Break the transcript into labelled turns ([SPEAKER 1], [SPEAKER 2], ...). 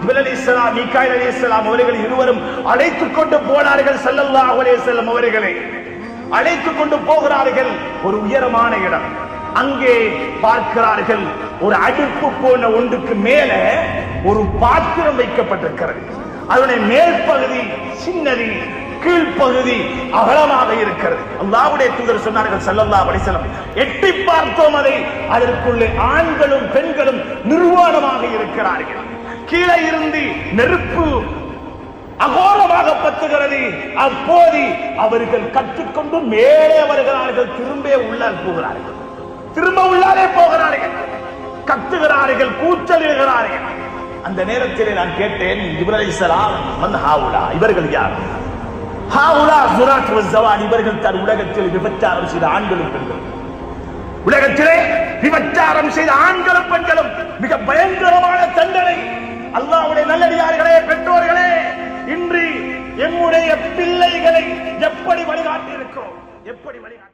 [SPEAKER 1] ஜிப்ரீல் அலைஹிஸ்ஸலாம் மீகாயில் இஸ்லாம் அவர்கள் இருவரும் அழைத்துக் கொண்டு போனார்கள் ஸல்லல்லாஹு அலைஹி வஸல்லம் அவர்களை. அழைத்துக் கொண்டு போகிறார்கள் ஒரு உயரமான இடம். அங்கே பார்க்கிறார்கள் ஒரு அடுப்பு போன ஒன்றுக்கு மேல ஒரு பாத்திரம் வைக்கப்பட்டிருக்கிறது. அதனுடைய மேற்பகுதி சின்னதி சின்னது கீழ்ப்பகுதி அகலமாக இருக்கிறது. அல்லாவுடைய தூதர் சொன்னார்கள் செல்லல்லா அலைஹி எட்டி பார்த்தோம் அதை. அதற்குள்ளே ஆண்களும் பெண்களும் நிர்வாணமாக இருக்கிறார்கள். கீழே இருந்து நெருப்பு அகோரமாக பத்துகிறது. அப்போது அவர்கள் கற்றுக்கொண்டு மேலே வருகிறார்கள் திரும்ப உள்ளால் போகிறார்கள். திரும்ப உள்ளாலே போகிறார்கள். கத்துகிறார்கள் கூச்சலிடுகிறார்கள். அந்த நேரத்தில் நான் கேட்டேன் இப்ராஹிம் மன் ஹாவுலா? இவர்கள் யார்? ஹாவுலா சுராட் வசவான் இவர்கள் தன் உலகத்தில் விபச்சாரம் செய்த ஆண்களும் பெண்களும். உலகத்திலே விபச்சாரம் செய்த ஆண்களும் பெண்களும் அல்லாவுடைய நல்லடியார்களே பெற்றோர்களே இன்று எம்முடைய பிள்ளைகளை எப்படி வழிகாட்டி இருக்கிறோம் எப்படி வழிகாட்டி